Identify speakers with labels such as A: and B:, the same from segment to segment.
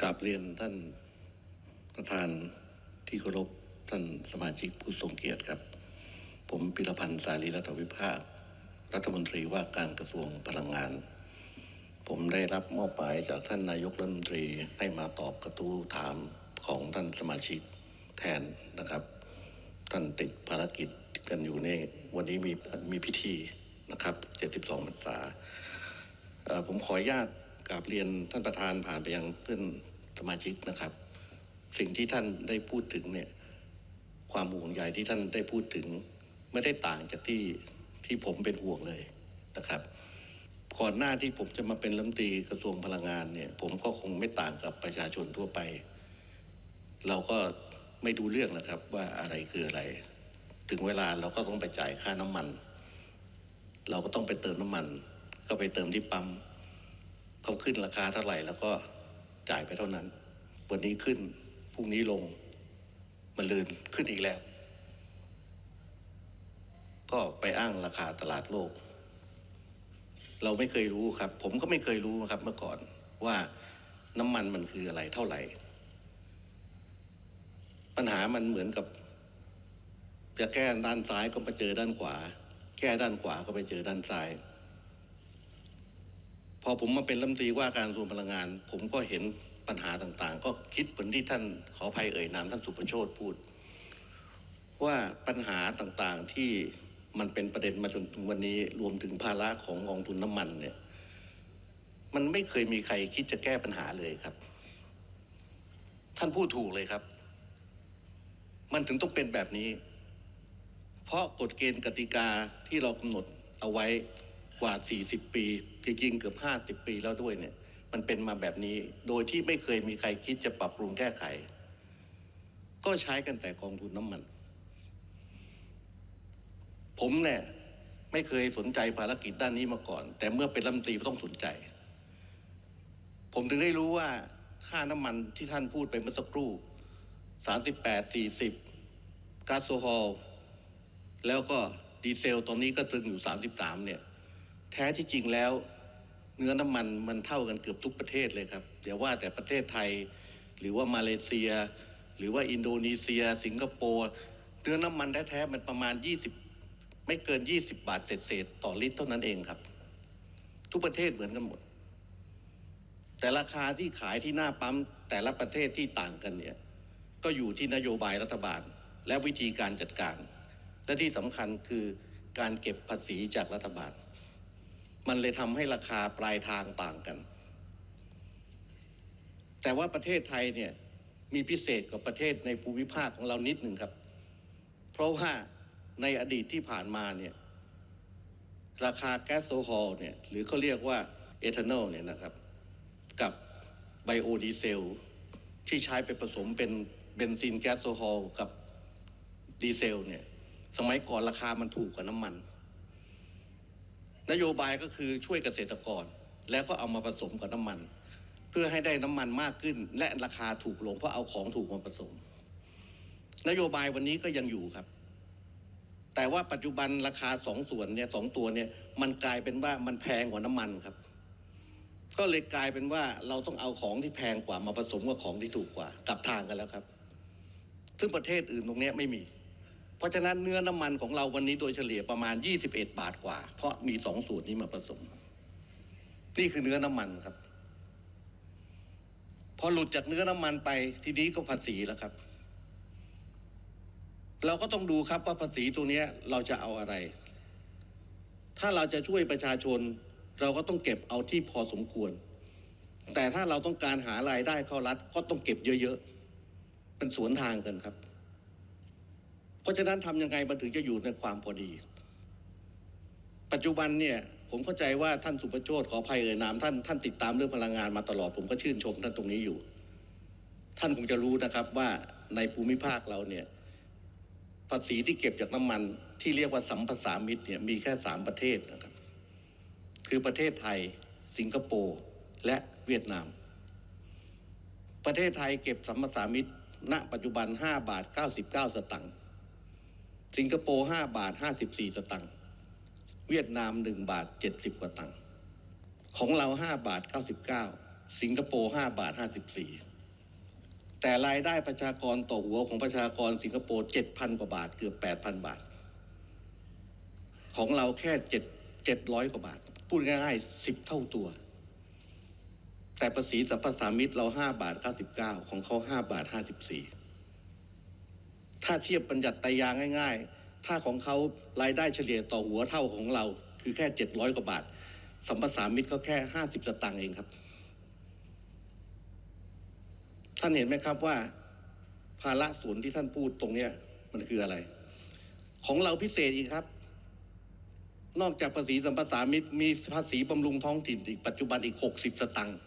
A: กราบเรียนท่านประธานที่เคารพท่านสมาชิกผู้ทรงเกียรติครับ ผมพิรพันธ์สารีรัฐวิภาค รัฐมนตรีว่าการกระทรวงพลังงาน ผมได้รับมอบหมายจากท่านนายกรัฐมนตรีให้มาตอบกระทู้ถามของท่านสมาชิกแทนนะครับ ท่านติดภารกิจกันอยู่ในวันนี้มีมีพิธีนะครับ 72พรรษาผมขออนุญาตกราบเรียนท่านประธานผ่านไปยังเพื่อน สมาชิกนะครับ สิ่งที่ท่านได้พูดถึงเนี่ยความห่วงใยที่ท่านได้พูดถึง ไม่ได้ต่างจากที่ที่ผมเป็นห่วงเลยนะครับ ก่อนหน้าที่ผมจะมาเป็นรัฐมนตรีกระทรวงพลังงานเนี่ย ผมก็คงไม่ต่างกับประชาชนทั่วไป เราก็ไม่ดูเรื่องนะครับว่าอะไรคืออะไร ถึงเวลาเราก็ต้องไปจ่ายค่าน้ำมัน เราก็ต้องไปเติมน้ำมัน ก็ไปเติมที่ปั๊มเขาขึ้นราคาเท่าไหร่แล้วก็ จ่ายไปเท่านั้น วันนี้ขึ้นพรุ่งนี้ลง มันลืนขึ้นอีกแล้ว ก็ไปอ้างราคาตลาดโลก เราไม่เคยรู้ครับ ผมก็ไม่เคยรู้ครับเมื่อก่อนว่าน้ำมันมันคืออะไรเท่าไหร่ ปัญหามันเหมือนกับ จะแก้ด้านซ้ายก็มาเจอด้านขวา แก้ด้านขวาก็ไปเจอด้านซ้าย อผมมาเป็นรัฐมนตรีว่าการกระทรวงพลังงาน ผมก็เห็นปัญหาต่างๆ ก็คิดเหมือนที่ท่านขออภัยเอ่ยนามท่านสุประโชตพูด ว่าปัญหาต่างๆที่มันเป็นประเด็นมาจนถึงวันนี้รวมถึงภาระของกองทุนน้ำมันเนี่ยมันไม่เคยมีใครคิดจะแก้ปัญหาเลยครับ ท่านพูดถูกเลยครับ มันถึงต้องเป็นแบบนี้ เพราะกฎเกณฑ์กติกาที่เรากำหนดเอาไว้ กว่า 40 ปีจริงๆเกือบ 50 ปีแล้วด้วยเนี่ย มันเป็นมาแบบนี้ โดยที่ไม่เคยมีใครคิดจะปรับปรุงแก้ไข ก็ใช้กันแต่กองทุนน้ำมัน ผมเนี่ยไม่เคยสนใจภารกิจด้านนี้มาก่อน แต่เมื่อเป็นรัฐมนตรีต้องสนใจ ผมถึงได้รู้ว่าค่าน้ำมันที่ท่านพูดไปเมื่อสักครู่ 38 40ก๊าซโซฮอลแล้วก็ดีเซลตอนนี้ก็ตึงอยู่ 33 เนี่ย แท้ที่จริงแล้ว เนื้อน้ำมันมันเท่ากันเกือบทุกประเทศเลยครับเดี๋ยวว่าแต่ประเทศไทย หรือว่ามาเลเซีย หรือว่าอินโดนีเซีย สิงคโปร์เนื้อน้ำมันแท้ๆมันประมาณ 20 ไม่เกิน 20 บาทเศษๆต่อลิตรเท่านั้นเองครับ ทุกประเทศเหมือนกันหมด แต่ราคาที่ขายที่หน้าปั๊มแต่ละประเทศที่ต่างกันเนี่ยก็อยู่ที่นโยบายรัฐบาล และวิธีการจัดการ และที่สำคัญคือการเก็บภาษีจากรัฐบาล มันเลยทำให้ราคาปลายทางต่างกัน แต่ว่าประเทศไทยเนี่ยมีพิเศษกว่าประเทศในภูมิภาคของเรานิดหนึ่งครับ เพราะว่าในอดีตที่ผ่านมาเนี่ยราคาแก๊สโซฮอลเนี่ยหรือเขาเรียกว่าเอทานอลเนี่ยนะครับ กับไบโอดีเซลที่ใช้ไปผสมเป็นเบนซินแก๊สโซฮอลกับดีเซลเนี่ยสมัยก่อนราคามันถูกกว่าน้ำมัน นโยบายก็คือช่วยเกษตรกร แล้วก็เอามาผสมกับน้ำมัน เพื่อให้ได้น้ำมันมากขึ้น และราคาถูกลงเพราะเอาของถูกมาผสม นโยบายวันนี้ก็ยังอยู่ครับ แต่ว่าปัจจุบันราคาสองส่วนเนี่ยสองตัวเนี่ยมันกลายเป็นว่ามันแพงกว่าน้ำมันครับ ก็เลยกลายเป็นว่าเราต้องเอาของที่แพงกว่ามาผสมกับของที่ถูกกว่ากลับทางกันแล้วครับ ซึ่งประเทศอื่นตรงนี้ไม่มี เพราะฉะนั้นเนื้อน้ำมันของเราวันนี้โดยเฉลี่ยประมาณ 21 บาทกว่า เพราะมีสองสูตรนี้มาผสม นี่คือเนื้อน้ำมันครับ พอหลุดจากเนื้อน้ำมันไปทีนี้ก็ภาษีแล้วครับ เราก็ต้องดูครับว่าภาษีตัวนี้เราจะเอาอะไร ถ้าเราจะช่วยประชาชน เราก็ต้องเก็บเอาที่พอสมควร แต่ถ้าเราต้องการหารายได้เข้ารัฐก็ต้องเก็บเยอะๆเป็นสวนทางกันครับ เพราะฉะนั้นทำยังไงมันถึงจะอยู่ในความพอดี ปัจจุบันเนี่ยผมเข้าใจว่าท่านสุประโชตขออภัยเอ่ยนามท่านท่านติดตามเรื่องพลังงานมาตลอด ผมก็ชื่นชมท่านตรงนี้อยู่ ท่านคงจะรู้นะครับว่าในภูมิภาคเราเนี่ยภาษีที่เก็บจากน้ำมันที่เรียกว่าสัมภาษามิตรเนี่ยมีแค่สามประเทศนะครับ คือประเทศไทย สิงคโปร์และเวียดนาม ประเทศไทยเก็บสัมภาษามิตร ณ ปัจจุบัน 5 บาท 99 สตังค์ สิงคโปร์5บาท 54 สตังค์เวียดนาม 1 บาท 70 กว่าตังค์ของเรา 5 บาท 99 สิงคโปร์ห้าบาทห้าสิบสี่แต่รายได้ประชากรต่อหัวของประชากรสิงคโปร์เจ็ดพันกว่าบาท เกือบแปดพันบาท ของเราแค่เจ็ดเจ็ดร้อยกว่าบาท พูดง่ายๆสิบเท่าตัว แต่ภาษีสัมปทามิตเราห้าบาทเก้าสิบเก้าของเขาห้าบาทห้าสิบสี่ ถ้าเทียบบัญญัติตรยางง่าย ๆ ถ้าของเขารายได้เฉลี่ยต่อหัวเท่าของเรา คือแค่เจ็ดร้อยกว่าบาท สัมปทามิตรก็แค่ห้าสิบสตางค์เองครับ ท่านเห็นไหมครับว่า ภาระส่วนที่ท่านพูดตรงเนี้ยมันคืออะไร ของเราพิเศษอีกครับ นอกจากภาษีสัมปทามิตรมีภาษีบำรุงท้องถิ่นอีกปัจจุบันอีกหกสิบสตังค์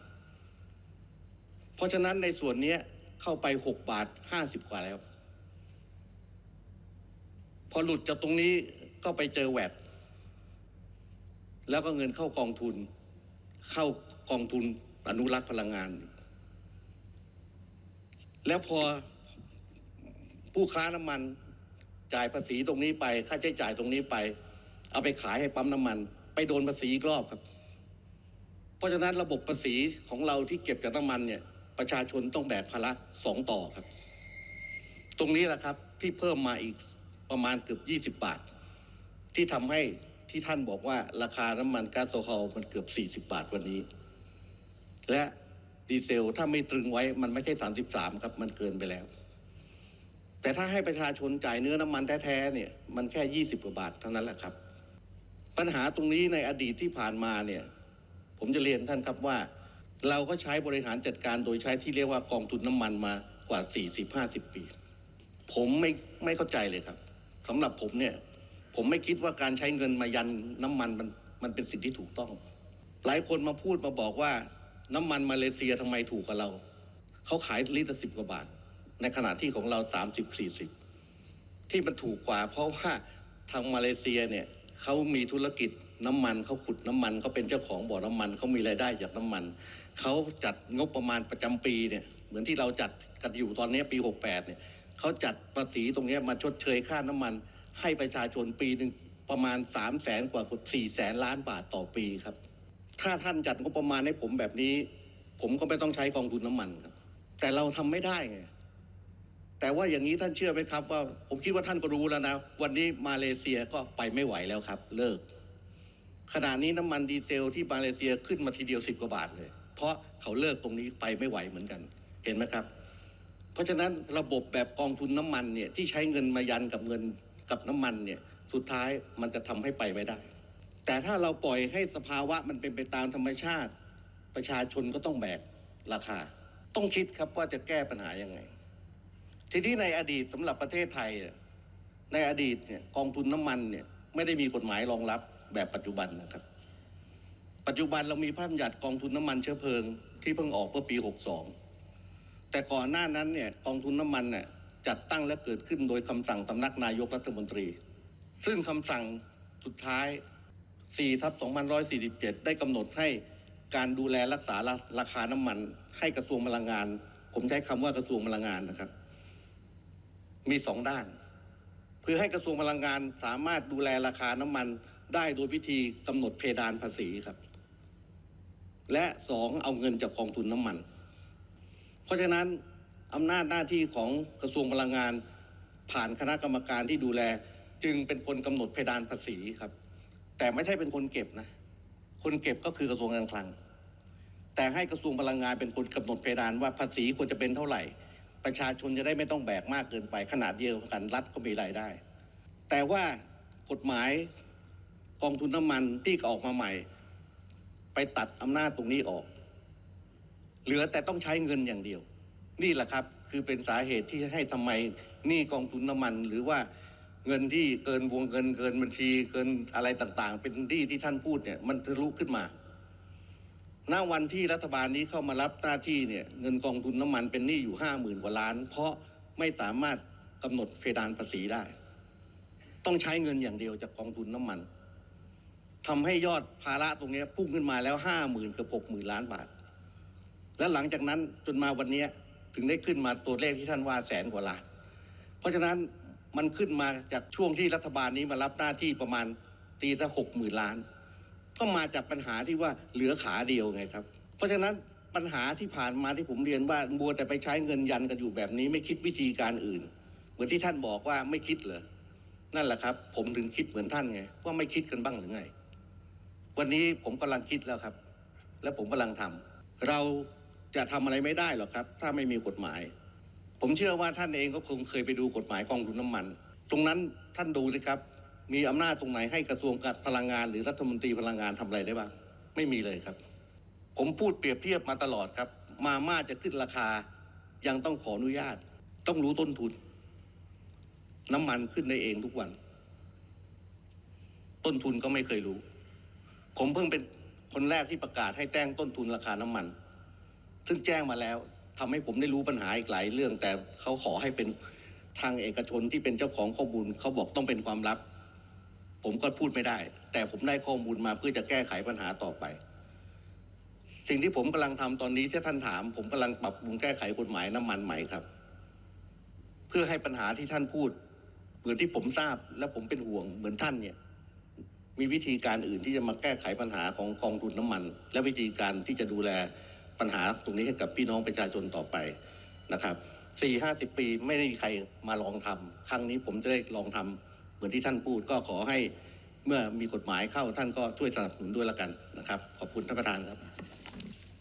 A: เพราะฉะนั้นในส่วนนี้เข้าไปหกบาทห้าสิบกว่าแล้ว พอหลุดจากตรงนี้ก็ไปเจอแวดแล้วก็เงินเข้ากองทุน เข้ากองทุนอนุรักษ์พลังงาน แล้วพอผู้ค้าน้ำมันจ่ายภาษีตรงนี้ไป ค่าใช้จ่ายตรงนี้ไป เอาไปขายให้ปั๊มน้ำมัน ไปโดนภาษีอีกรอบครับ เพราะฉะนั้นระบบภาษีของเราที่เก็บจากน้ำมันเนี่ย ประชาชนต้องแบกภาระสองต่อครับ ตรงนี้แหละครับที่เพิ่มมาอีก ประมาณเกือบยี่สิบาท ที่ทำให้ที่ท่านบอกว่าราคาน้ำมันก๊าซโซฮอลมันเกือบสี่สิบาทวันนี้ และดีเซลถ้าไม่ตรึงไว้มันไม่ใช่สามสิบสามครับมันเกินไปแล้ว แต่ถ้าให้ประชาชนจ่ายเนื้อน้ำมันแท้ๆเนี่ยมันแค่ยี่สิบกว่าบาทเท่านั้นแหละครับ ปัญหาตรงนี้ในอดีตที่ผ่านมาเนี่ยผมจะเรียนท่านครับว่า เราก็ใช้บริหารจัดการโดยใช้ที่เรียกว่ากองทุนน้ำมันมากว่า 40-50 ปี ผมไม่ไม่เข้าใจเลยครับ สำหรับผมเนี่ย ผมไม่คิดว่าการใช้เงินมายันน้ำมันมันมันเป็นสิ่งที่ถูกต้อง หลายคนมาพูดมาบอกว่า น้ำมันมาเลเซียทำไมถูกกว่าเรา เขาขายลิตรสิบกว่าบาท ในขณะที่ของเราสามสิบสี่สิบที่มันถูกกว่า เพราะว่าทางมาเลเซียเนี่ยเขามีธุรกิจน้ำมันเขาขุดน้ำมันเขาเป็นเจ้าของบ่อน้ำมันเขามีรายได้จากน้ำมันเขาจัดงบประมาณประจำปีเนี่ยเหมือนที่เราจัดกันอยู่ตอนนี้ปี 68เนี่ย เขาจัดภาษีตรงนี้มาชดเชยค่าน้ำมัน ให้ประชาชนปีหนึ่งประมาณ3 0 0แสนกว่าสี่แสนล้านบาทต่อปีครับ ถ้าท่านจัดงบประมาณให้ผมแบบนี้ ผมก็ไม่ต้องใช้กองทุนน้ำมันครับ แต่เราทำไม่ได้ไงแต่ว่าอย่างนี้ท่านเชื่อไหมครับว่า ผมคิดว่าท่านก็รู้แล้วนะ วันนี้มาเลเซียก็ไปไม่ไหวแล้วครับ เลิกขณะนี้น้ำมันดีเซลที่มาเลเซียขึ้นมาทีเดียวสิบกว่าบาทเลย เพราะเขาเลิกตรงนี้ไปไม่ไหวเหมือนกัน เห็นไหมครับ เพราะฉะนั้นระบบแบบกองทุนน้ำมันเนี่ยที่ใช้เงินมายันกับเงินกับน้ำมันเนี่ยสุดท้ายมันจะทำให้ไปไม่ได้ แต่ถ้าเราปล่อยให้สภาวะมันเป็นไปตามธรรมชาติ ประชาชนก็ต้องแบกราคา ต้องคิดครับว่าจะแก้ปัญหายังไง ทีนี้ในอดีตสำหรับประเทศไทย ในอดีตเนี่ยกองทุนน้ำมันเนี่ยไม่ได้มีกฎหมายรองรับแบบปัจจุบันนะครับ ปัจจุบันเรามีพระราชบัญญัติกองทุนน้ำมันเชื้อเพลิงที่เพิ่งออกเมื่อปี 62 แต่ก่อนหน้านั้นเนี่ยกองทุนน้ำมันเนี่ยจัดตั้งและเกิดขึ้นโดยคำสั่งสำนักนายกรัฐมนตรี ซึ่งคำสั่งสุดท้าย4ทับ2147 ได้กำหนดให้การดูแลรักษาราราคาน้ำมัน ให้กระทรวงพลังงาน ผมใช้คำว่ากระทรวงพลังงานนะครับ มีสองด้าน เพื่อให้กระทรวงพลังงานสามารถดูแลราคาน้ำมันได้โดยวิธีกำหนดเพดานภาษีครับ และสองเอาเงินจากกองทุนน้ำมัน เพราะฉะนั้นอำนาจหน้าที่ของกระทรวงพลังงาน ผ่านคณะกรรมการที่ดูแล จึงเป็นคนกำหนดเพดานภาษีครับ แต่ไม่ใช่เป็นคนเก็บนะ คนเก็บก็คือกระทรวงการคลัง แต่ให้กระทรวงพลังงานเป็นคนกำหนดเพดานว่าภาษีควรจะเป็นเท่าไหร่ ประชาชนจะได้ไม่ต้องแบกมากเกินไปขนาดเดียวกันรัฐก็มีรายได้ แต่ว่ากฎหมายกองทุนน้ำมันที่ออกมาใหม่ ไปตัดอำนาจตรงนี้ออก เหลือแต่ต้องใช้เงินอย่างเดียว นี่แหละครับคือเป็นสาเหตุที่ให้ทำไมหนี้กองทุนน้ำมัน หรือว่าเงินที่เกินวงเงินเกินบัญชีเกินอะไรต่างๆ เป็นหนี้ที่ท่านพูดเนี่ยมันทะลุขึ้นมาณวันที่รัฐบาลนี้เข้ามารับหน้าที่เนี่ยเงินกองทุนน้ำมันเป็นหนี้อยู่ห้าหมื่นกว่าล้าน เพราะไม่สามารถกำหนดเพดานภาษีได้ ต้องใช้เงินอย่างเดียวจากกองทุนน้ำมันทำให้ยอดภาระตรงนี้พุ่งขึ้นมาแล้วห้าหมื่นกับหกหมื่นล้านบาท แล้วหลังจากนั้นจนมาวันนี้ถึงได้ขึ้นมาตัวเลขที่ท่านว่าแสนกว่าล้าน เพราะฉะนั้นมันขึ้นมาจากช่วงที่รัฐบาลนี้มารับหน้าที่ประมาณตีซะหกหมื่นล้าน ก็มาจากปัญหาที่ว่าเหลือขาเดียวไงครับ เพราะฉะนั้นปัญหาที่ผ่านมาที่ผมเรียนว่าบัวแต่ไปใช้เงินยันกันอยู่แบบนี้ไม่คิดวิธีการอื่น เหมือนที่ท่านบอกว่าไม่คิดเหรอนั่นแหละครับ ผมถึงคิดเหมือนท่านไงว่าไม่คิดกันบ้างหรือไง วันนี้ผมกำลังคิดแล้วครับ และผมกำลังทำเรา จะทำอะไรไม่ได้หรอกครับ ถ้าไม่มีกฎหมาย ผมเชื่อว่าท่านเองก็คงเคยไปดูกฎหมายกองทุนน้ำมัน ตรงนั้นท่านดูสิครับ มีอำนาจตรงไหนให้กระทรวงการพลังงาน หรือรัฐมนตรีพลังงานทำอะไรได้บ้างไม่มีเลยครับ ผมพูดเปรียบเทียบมาตลอดครับ มาม่าจะขึ้นราคา ยังต้องขออนุญาต ต้องรู้ต้นทุน น้ำมันขึ้นได้เองทุกวัน ต้นทุนก็ไม่เคยรู้ ผมเพิ่งเป็นคนแรกที่ประกาศให้แจ้งต้นทุนราคาน้ำมัน ซึ่งแจ้งมาแล้วทำให้ผมได้รู้ปัญหาอีกหลายเรื่อง แต่เขาขอให้เป็นทางเอกชนที่เป็นเจ้าของข้อมูลเขาบอกต้องเป็นความลับ ผมก็พูดไม่ได้ แต่ผมได้ข้อมูลมาเพื่อจะแก้ไขปัญหาต่อไป สิ่งที่ผมกำลังทำตอนนี้ที่ท่านถาม ผมกำลังปรับปรุงแก้ไขกฎหมายน้ำมันใหม่ครับ เพื่อให้ปัญหาที่ท่านพูดเหมือนที่ผมทราบและผมเป็นห่วงเหมือนท่านเนี่ยมีวิธีการอื่นที่จะมาแก้ไขปัญหาของกองทุนน้ำมัน และวิธีการที่จะดูแล ปัญหาตรงนี้ให้กับพี่น้องประชาชนต่อไปนะครับสี่ห้าสิบปีไม่ได้มีใครมาลองทำครั้งนี้ผมจะได้ลองทำเหมือนที่ท่านพูดก็ขอให้เมื่อมีกฎหมายเข้าท่านก็ช่วยสนับสนุนด้วยละกันนะครับ ขอบคุณท่านประธานครับ